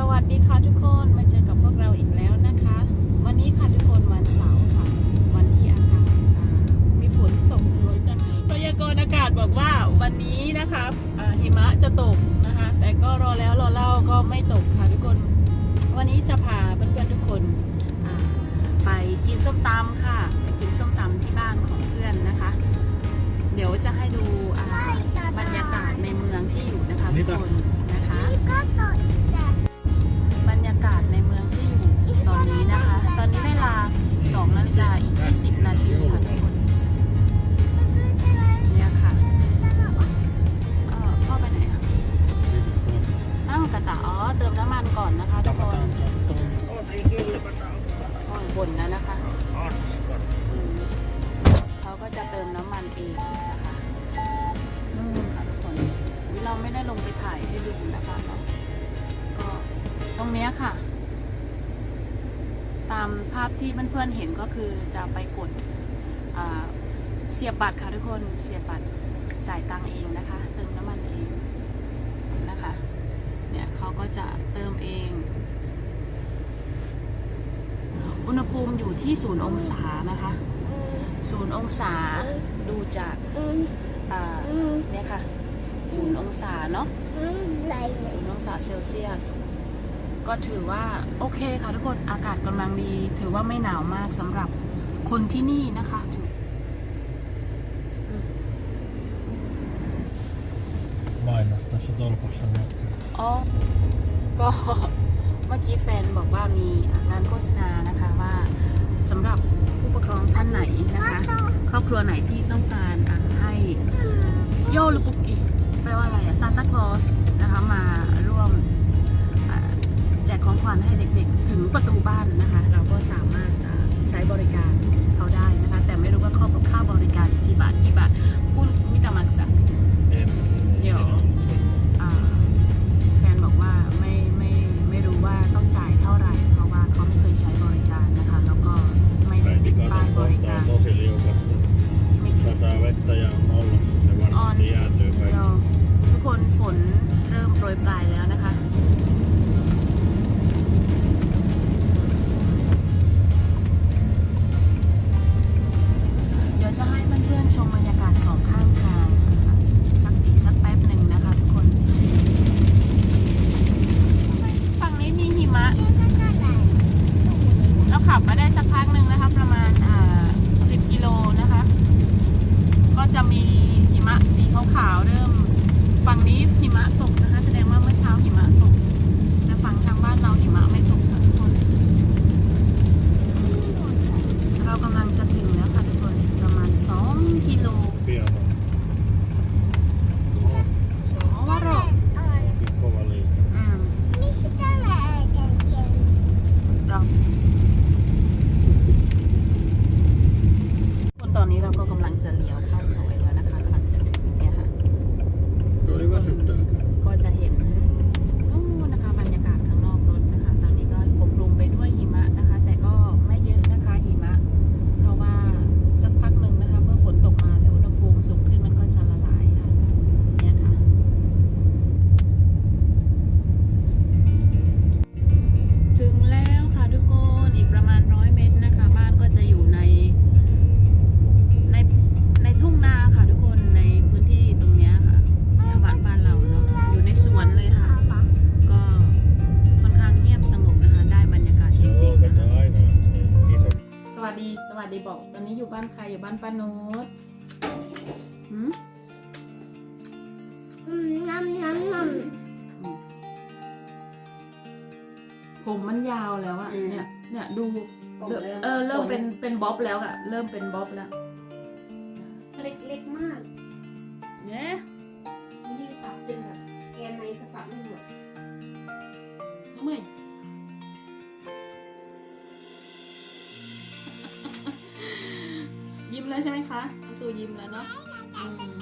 สวัสดีค่ะทุกคนมาเจอกับพวกเราอีกแล้วนะคะ วันนี้ค่ะทุกคนวันเสาร์ค่ะ วันที่อากาศมีฝนตกโปรยปรายพยากรณ์อากาศบอกว่าวันนี้นะคะหิมะจะตกนะคะ แต่ก็รอแล้วรอเล่าก็ไม่ตกค่ะทุกคน วันนี้จะพาเพื่อนๆทุกคนไปกินส้มตำค่ะไปกินส้มตำที่บ้านของเพื่อนนะคะ เดี๋ยวจะให้ดูบรรยากาศในเมืองที่อยู่นะคะทุกคนนะคะ ก็จะเติมน้ำมันเองนะคะนู่นค่ะทุกคนอุ๊ยเราไม่ได้ลงไปถ่ายให้ดูนะคะเนาะก็ตรงเนี้ยค่ะ ตามภาพที่เพื่อนๆเห็นก็คือจะไปกดเสียบบัตรค่ะทุกคนเสียบบัตรจ่ายตังเองนะคะ เติมน้ำมันเองนะคะ เนี่ยเขาก็จะเติมเอง อุณหภูมิอยู่ที่ศูนย์องศานะคะ ศูนย์องศาดูจากอ่าเนี่ยค่ะศูนย์องศาเนาะศูนย์องศาเซลเซียส ก็ถือว่าโอเคค่ะทุกคน อากาศกำลังดี ถือว่าไม่หนาวมากสำหรับคนที่นี่นะคะถือ Mainosta tässä tolpassa näkyy. อ๋อก็เมื่อกี้แฟนบอกว่ามีการโฆษณานะคะว่าสำหรับผู้ปก ครองท่านไหนนะคะ ครอบครัวไหนที่ต้องการให้โยลุปุกิแปลว่าอะไรอะซานตาคลอสนะคะมาร่วมแจกของขวัญให้เด็กๆ ถึงประตูบ้านนะคะ เราก็สามารถใช้บริการเขาได้นะคะ แต่ไม่รู้ว่าข้อค่าบริการกี่บาทกี่บาทพูดมิตามักสัก ขาวเริ่มฝั่งนี้หิมะตกนะคะ แสดงว่าเมื่อเช้าหิมะตกแต่ฝั่งทางบ้านเราหิมะไม่ตก อยู่บ้านใครอยู่บ้านป้านุชหืมอืมผมมันยาวแล้วอะอืม เนี่ย เนี่ยดูผมเริ่มเริ่มเออเริ่มเป็นเป็นบ๊อบแล้วอะเริ่มเป็นบ๊อบแล้วเล็กๆมาก เนี่ยนี่สับจนแบบแกนในกระสับไม่หมดเมื่อยยิ้ม แล้วใช่ไหมคะน้องตูยิ้มแล้วเนาะอืม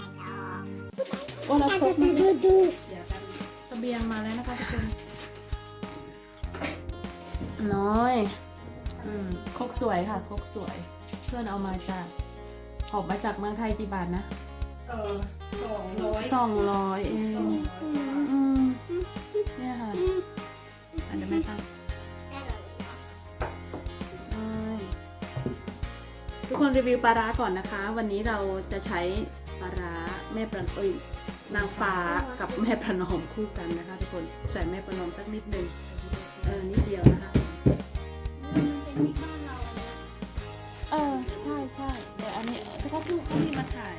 โอ้เราครบมากเดี๋ยวกันเสบียงมาแล้วนะคะทุกคนน้อยอืมครกสวยค่ะครกสวย เพื่อนเอามาจากออกมาจากเมืองไทยกี่บาทนะ เออสองร้อยสองร้อยเอง คนรีวิวปลาร้าก่อนนะคะ วันนี้เราจะใช้ปลาร้าแม่ประนเอ้ยนางฟ้ากับแม่ประนอมคู่กันนะคะทุกคนใส่แม่ประนอมสักนิดนึงเออนิดเดียวนะคะเออใช่ใช่แต่อันนี้แต่เขาพิ่งเขามีมาขาย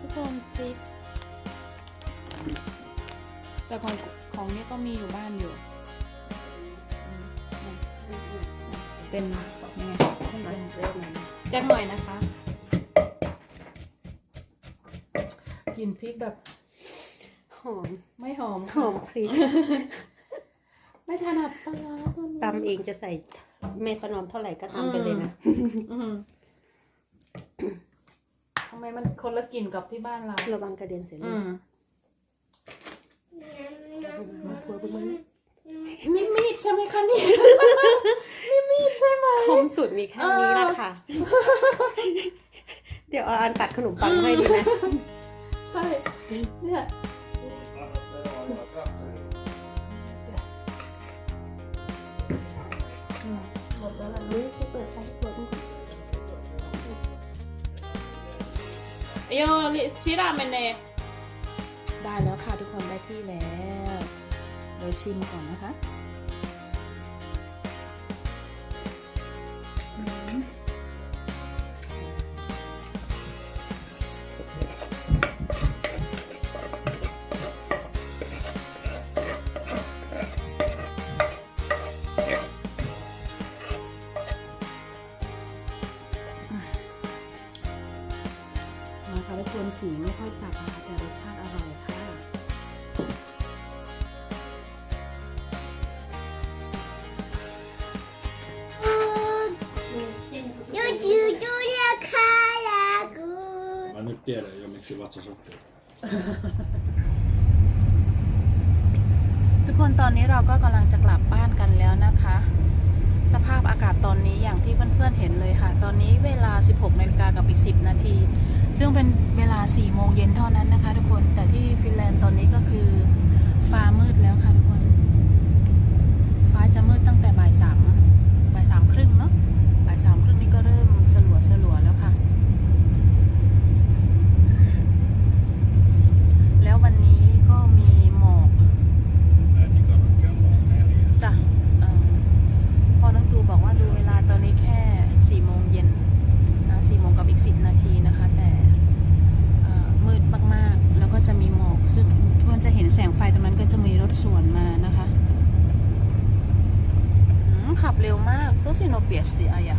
ทุกคนพริกแต่ของของนี้ก็มีอยู่บ้านอยู่เป็น จ้งหน่อยนะคะกลินพริกแบบ หอมไม่หอมหอมพริกไม่ถนัดปลาร้าตัวนี้ตำเองจะใส่เม็ดประนอมเท่าไหร่ก็ทำไปเลยนะ อืมทำไมมันคนละกลิ่นกับที่บ้านเรา ระวังกระเด็นเสียเลยมมาทัวพวกมันนี่มีดใช่ไหมคะนี่นี่มีดใช่ไหม คมสุดมีแค่นี้ละค่ะ เดี๋ยวเอาอันตัดขนมปังให้ดีนะใช่ เนี่ยอืมหมดแล้วล่ะนี่เปิดไฟเปิดโยลิชิราเมเน่ได้แล้วค่ะทุกคนได้ที่แล้วเดี๋ยวชิมก่อนนะคะ tiedän jo miksi vatsa sottuu. ทุกคนตอนนี้เราก็กำลังจะกลับบ้านกันแล้วนะคะ สภาพอากาศตอนนี้อย่างที่เพื่อนๆเห็นเลยค่ะ ตอนนี้เวลา 16นาฬิกากับอีก 10 นาที ซึ่งเป็นเวลา 4 โมงเย็นเท่านั้นนะคะ ทุกคนแต่ที่ฟินแลนด์ตอนนี้ก็คือฟ้ามืดแล้วค่ะทุกคน ฟ้าจะมืดตั้งแต่บ่ายสามบ่ายสามครึ่งเนาะบ่ายสามครึ่งนี่ก็เริ่มสลัวสลัวๆแล้วค่ะ แล้ววันนี้ก็มีหมอก Äiti kannat kello on neljä. จ้ะเอ่อพอน้องตูบอกว่าดูเวลาตอนนี้แค่สี่โมงเย็นนะสี่โมงกับอีกสิบนาทีนะคะ แต่เอ่อมืดมากๆ แล้วก็จะมีหมอก ซึ่งทุกคนจะเห็นแสงไฟตรงนั้นก็จะมีรถสวนมานะคะอืมขับเร็วมากตัวสิโนเปียสติอายะ Ja,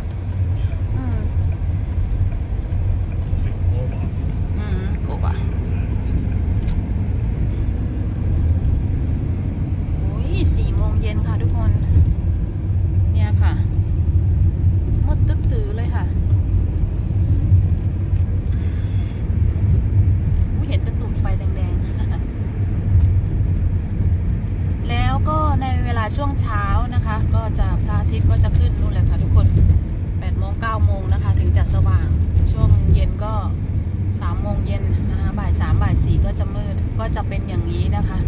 อืม tosi kova. อืมกบอะโอ้ยสี่โมงเย็นค่ะทุกคน เนี่ยค่ะมืดตึ๊ดตื้อเลยค่ะอุ๊ยเห็นแตะตุ่มไฟแดงๆ แล้วก็ในเวลาช่วงเช้านะคะ ก็จะพระอา ทิตย์ก็จะขึ้นนู่นแหละค่ะทุกคน8โมง9โมงนะคะ ถึงจะสว่าง ช่วงเย็นก็3โมงเย็นนะคะบ่าย3บ่าย4ก็จะมืดก็จะเป็นอย่างนี้นะคะ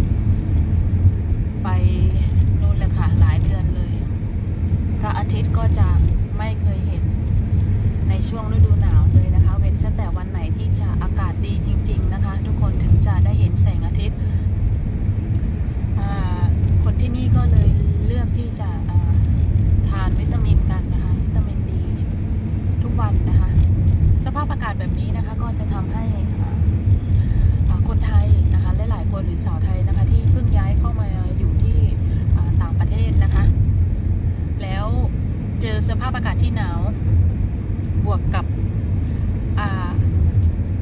ไปนู่นเลยค่ะ หลายเดือนเลย พระอาทิตย์ก็จะไม่เคยเห็นในช่วงฤดูหนาวเลยนะคะ เว้นแต่วันไหนที่จะอากาศดีจริง ๆนะคะ ทุกคนถึงจะได้เห็นแสงอาทิตย์อ่าคนที่นี่ก็เลยเลือกที่จะอ่าทานวิตามินกันนะคะ วิตามินดี ทุกวันนะคะ สภาพอากาศ แบบนี้นะคะก็จะทำให้คนไทยนะคะหลายๆคนหรือสาวไทยนะคะที่เพิ่งย้ายเข้ามาอยู่ที่ต่างประเทศนะคะ แล้วเจอสภาพอากาศที่หนาวบวกกับ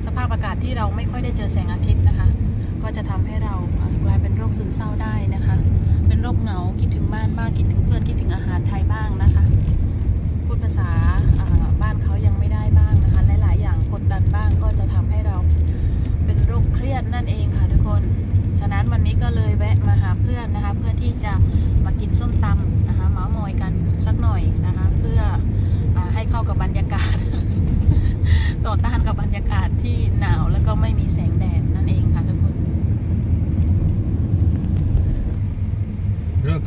สภาพอากาศที่เราไม่ค่อยได้เจอแสงอาทิตย์นะคะ ก็จะทำให้เรากลายเป็นโรคซึมเศร้าได้นะคะ เป็นโรคเหงาคิดถึงบ้านบ้างคิดถึงเพื่อนคิดถึงอาหารไทยบ้างนะคะ พูดภาษาบ้านเขายังไม่ได้บ้าง ดันบ้างก็จะทำให้เราเป็นโรคเครียดนั่นเองค่ะทุกคน ฉะนั้นวันนี้ก็เลยแวะมาหาเพื่อนนะคะ เพื่อที่จะมากินส้มตำนะคะเมาส์มอยกันสักหน่อยนะคะ เพื่ออาให้เข้ากับบรรยากาศ ต่อต้านกับบรรยากาศที่หนาวแล้วก็ไม่มีแสงแดดนั่นเองค่ะทุกคน Rök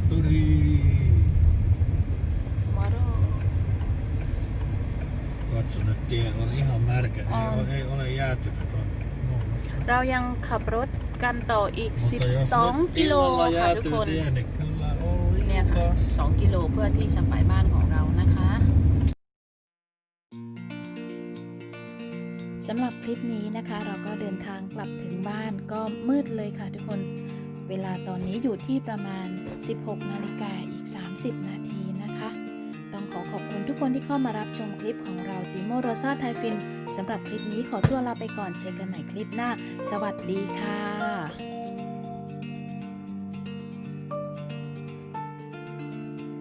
katsonut tie on ihan märkä. On. Ei, ole, ei ole jäätynyt on. No, เรายังขับรถกันต่ออีก mutta jos 12 nyt กิโล illalla ค่ะทุก jäätyy คน tie, niin kyllä on เนี่ยค่ะ liukas. 12 กิโลเพื่อที่จะไปบ้านของเรานะคะสำหรับคลิปนี้นะคะ เราก็เดินทางกลับถึงบ้านก็มืดเลยค่ะทุกคน เวลาตอนนี้อยู่ที่ประมาณ 16 นาฬิกาอีก 30 นาทีนะคะต้อง ขอขอบคุณทุกคนที่เข้ามารับชมคลิปของเราติโมโรซาไทฟินสำหรับคลิปนี้ขอตัวลาไปก่อนเจอกันใหม่คลิปหน้า สวัสดีค่ะ